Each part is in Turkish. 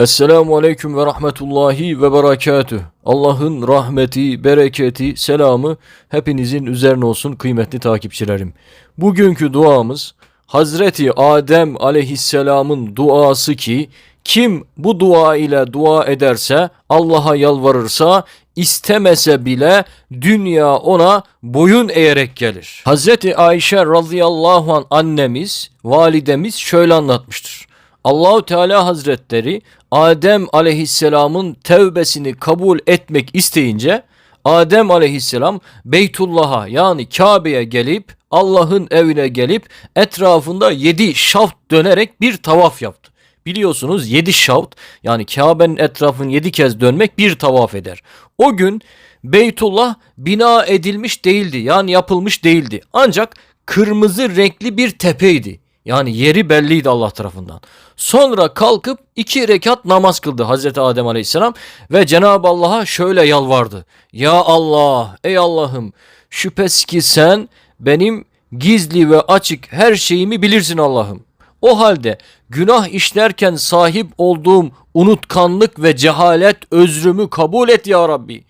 Esselamu Aleyküm ve Rahmetullahi ve Berekatüh. Allah'ın rahmeti, bereketi, selamı hepinizin üzerine olsun kıymetli takipçilerim. Bugünkü duamız Hazreti Adem Aleyhisselam'ın duası ki kim bu dua ile dua ederse Allah'a yalvarırsa istemese bile dünya ona boyun eğerek gelir. Hazreti Ayşe radıyallahu an annemiz, validemiz şöyle anlatmıştır. Allahu Teala Hazretleri Adem Aleyhisselam'ın tevbesini kabul etmek isteyince Adem Aleyhisselam Beytullah'a yani Kabe'ye gelip Allah'ın evine gelip etrafında yedi şaft dönerek bir tavaf yaptı. Biliyorsunuz yedi şaft yani Kabe'nin etrafını yedi kez dönmek bir tavaf eder. O gün Beytullah bina edilmiş değildi yani yapılmış değildi. Ancak kırmızı renkli bir tepeydi. Yani yeri belliydi Allah tarafından. Sonra kalkıp iki rekat namaz kıldı Hazreti Adem Aleyhisselam ve Cenab-ı Allah'a şöyle yalvardı. Ya Allah, ey Allah'ım şüphesiz ki sen benim gizli ve açık her şeyimi bilirsin Allah'ım. O halde günah işlerken sahip olduğum unutkanlık ve cehalet özrümü kabul et ya Rabbi.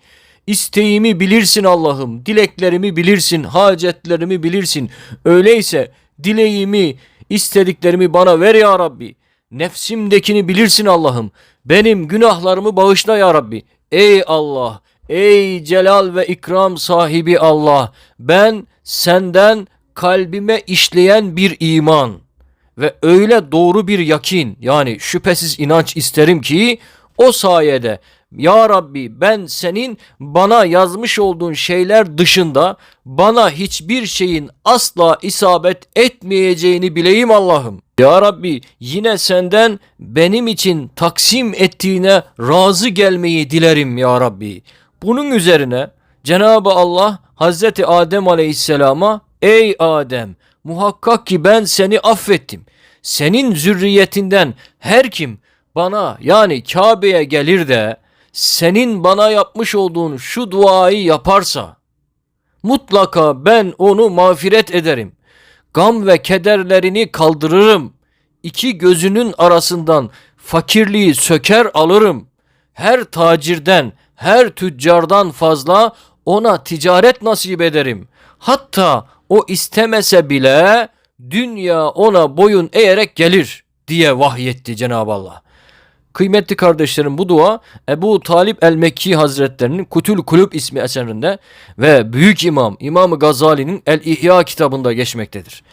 İsteğimi bilirsin Allah'ım, dileklerimi bilirsin, hacetlerimi bilirsin. Öyleyse dileğimi, istediklerimi bana ver ya Rabbi. Nefsimdekini bilirsin Allah'ım. Benim günahlarımı bağışla ya Rabbi. Ey Allah, ey celal ve ikram sahibi Allah. Ben senden kalbime işleyen bir iman ve öyle doğru bir yakin yani şüphesiz inanç isterim ki o sayede ya Rabbi ben senin bana yazmış olduğun şeyler dışında bana hiçbir şeyin asla isabet etmeyeceğini bileyim Allah'ım. Ya Rabbi yine senden benim için taksim ettiğine razı gelmeyi dilerim ya Rabbi. Bunun üzerine Cenab-ı Allah Hazreti Adem Aleyhisselam'a ey Adem muhakkak ki ben seni affettim. Senin zürriyetinden her kim bana yani Kabe'ye gelir de senin bana yapmış olduğun şu duayı yaparsa mutlaka ben onu mağfiret ederim. Gam ve kederlerini kaldırırım. İki gözünün arasından fakirliği söker alırım. Her tacirden, her tüccardan fazla ona ticaret nasip ederim. Hatta o istemese bile dünya ona boyun eğerek gelir diye vahyetti Cenab-ı Allah. Kıymetli kardeşlerim bu dua Ebu Talip el-Mekki Hazretlerinin Kutül Kulüp ismi eserinde ve Büyük İmam İmam Gazali'nin El-İhya kitabında geçmektedir.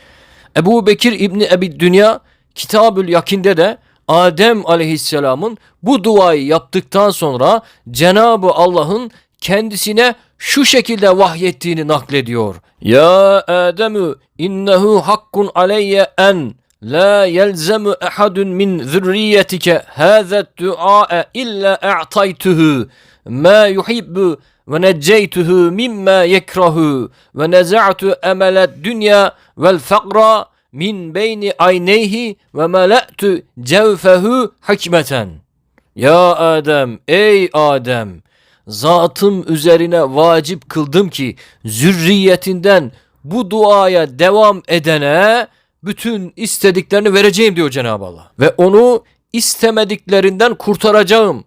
Ebu Bekir İbni Ebi Dünya Kitabül Yakin'de de Adem aleyhisselamın bu duayı yaptıktan sonra Cenab-ı Allah'ın kendisine şu şekilde vahyettiğini naklediyor. Ya Ademü innehu hakkun aleyye en la yelzemu ahadun min zürriyetike hâzet du'a illa a'taytuhu ma yuhibbu ve necceytuhu mimma yekrahu ve neza'tu emelet dünya vel fakra min beyni ayneyhi ve mela'tu cevfehu hikmeten. Ya Adem, ey Adem, zatım üzerine vacip kıldım ki zürriyetinden bu duaya devam edene bütün istediklerini vereceğim diyor Cenab-ı Allah. Ve onu istemediklerinden kurtaracağım.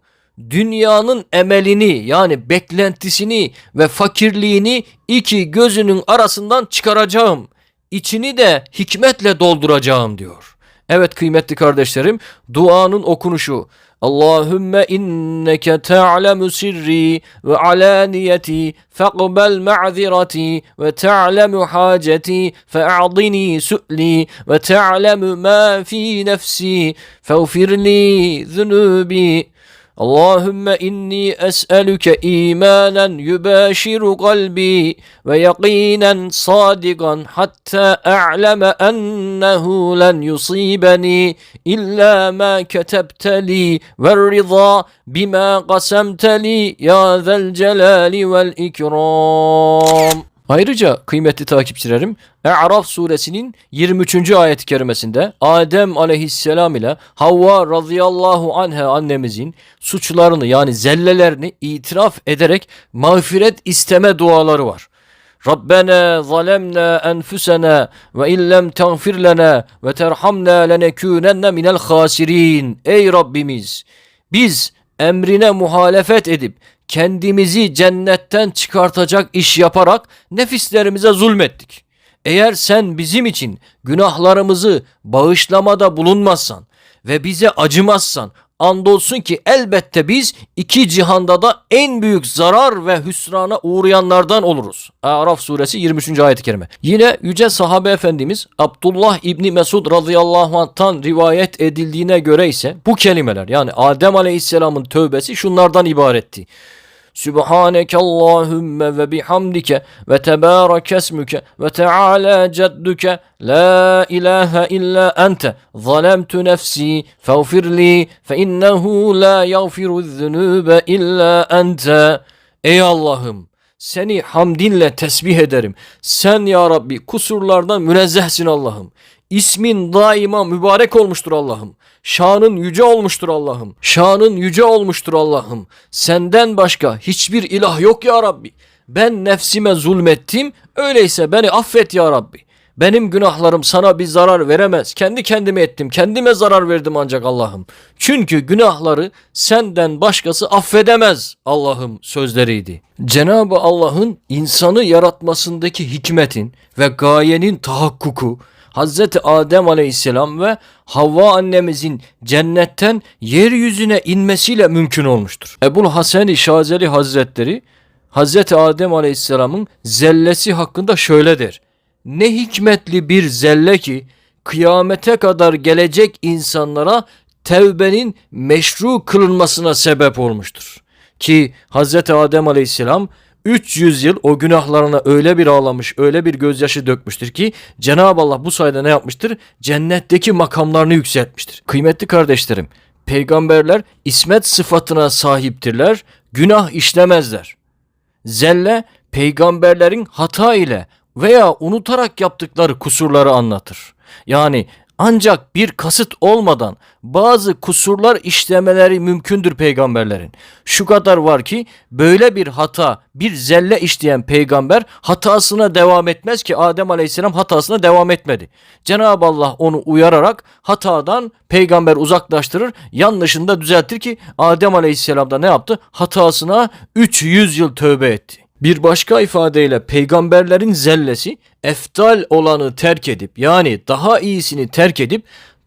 Dünyanın emelini yani beklentisini ve fakirliğini iki gözünün arasından çıkaracağım. İçini de hikmetle dolduracağım diyor. Evet kıymetli kardeşlerim duanın okunuşu. Allahümme inneke ta'lemu sirri ve alaniyeti faqbel ma'zirati ve ta'lemu haceti fe'adini su'li ve ta'lemu ma fi nefsi feğfirli zunubi اللهم إني أسألك إيمانا يباشر قلبي ويقينا صادقا حتى أعلم أنه لن يصيبني إلا ما كتبت لي والرضا بما قسمت لي يا ذا الجلال والإكرام. Ayrıca kıymetli takipçilerim E'raf suresinin 23. ayet-i kerimesinde Adem aleyhisselam ile Havva radıyallahu anha annemizin suçlarını yani zellelerini itiraf ederek mağfiret isteme duaları var. Rabbena zalemna enfusena ve illem tagfir lana ve terhamna lenekunenne minel hasirin. Ey Rabbimiz biz emrine muhalefet edip kendimizi cennetten çıkartacak iş yaparak nefislerimize zulmettik. Eğer sen bizim için günahlarımızı bağışlamada bulunmazsan ve bize acımazsan andolsun ki elbette biz iki cihanda da en büyük zarar ve hüsrana uğrayanlardan oluruz. Araf suresi 23. ayet-i kerime. Yine yüce sahabe efendimiz Abdullah İbni Mesud radıyallahu anh'tan rivayet edildiğine göre ise bu kelimeler yani Adem aleyhisselamın tövbesi şunlardan ibaretti. Sübhaneke Allahümme ve bihamdike ve tebarek esmüke ve teala cedduke la ilahe illa ente zalemtu nefsi fağfirli fe innehu la yağfiru zünübe illa ente Ey Allah'ım seni hamdinle tesbih ederim. Sen ya Rabbi kusurlardan münezzehsin Allah'ım. İsmin daima mübarek olmuştur Allah'ım. Şanın yüce olmuştur Allah'ım. Şanın yüce olmuştur Allah'ım. Senden başka hiçbir ilah yok ya Rabbi. Ben nefsime zulmettim. Öyleyse beni affet ya Rabbi. Benim günahlarım sana bir zarar veremez. Kendi kendime ettim. Kendime zarar verdim ancak Allah'ım. Çünkü günahları senden başkası affedemez Allah'ım sözleriydi. Cenab-ı Allah'ın insanı yaratmasındaki hikmetin ve gayenin tahakkuku Hazreti Adem Aleyhisselam ve Havva annemizin cennetten yeryüzüne inmesiyle mümkün olmuştur. Ebul Hasan-ı Şazeli Hazretleri Hazreti Adem Aleyhisselam'ın zellesi hakkında şöyle der. Ne hikmetli bir zelle ki kıyamete kadar gelecek insanlara tevbenin meşru kılınmasına sebep olmuştur. Ki Hazreti Adem Aleyhisselam 300 yıl o günahlarına öyle bir ağlamış, öyle bir gözyaşı dökmüştür ki Cenab-ı Allah bu sayede ne yapmıştır? Cennetteki makamlarını yükseltmiştir. Kıymetli kardeşlerim, peygamberler ismet sıfatına sahiptirler, günah işlemezler. Zelle peygamberlerin hata ile veya unutarak yaptıkları kusurları anlatır. Yani ancak bir kasıt olmadan bazı kusurlar işlemeleri mümkündür peygamberlerin. Şu kadar var ki böyle bir hata, bir zelle işleyen peygamber hatasına devam etmez ki Adem Aleyhisselam hatasına devam etmedi. Cenab-ı Allah onu uyararak hatadan peygamber uzaklaştırır, yanlışını da düzeltir ki Adem Aleyhisselam da ne yaptı? Hatasına 300 yıl tövbe etti. Bir başka ifadeyle peygamberlerin zellesi eftal olanı terk edip yani daha iyisini terk edip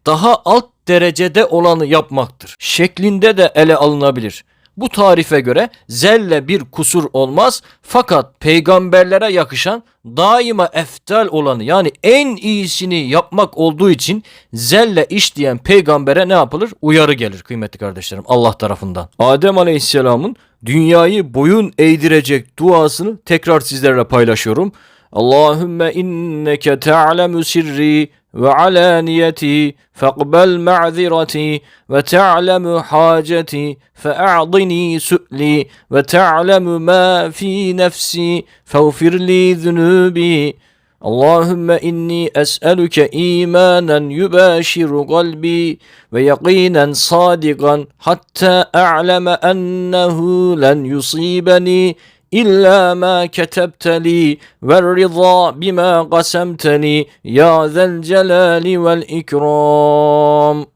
daha alt derecede olanı yapmaktır. Şeklinde de ele alınabilir. Bu tarife göre zelle bir kusur olmaz fakat peygamberlere yakışan daima eftal olanı yani en iyisini yapmak olduğu için zelle işleyen peygambere ne yapılır? Uyarı gelir kıymetli kardeşlerim Allah tarafından. Adem Aleyhisselam'ın dünyayı boyun eğdirecek duasını tekrar sizlerle paylaşıyorum. Allahümme inneke te'alemu sirri وعلانيتي فاقبل معذرتي وتعلم حاجتي فأعضني سؤلي وتعلم ما في نفسي فاغفر لي ذنوبي. اللهم إني أسألك إيمانا يباشر قلبي ويقينا صادقا حتى أعلم أنه لن يصيبني إلا ما كتبت لي والرضا بما قسمتني يا ذا الجلال والإكرام.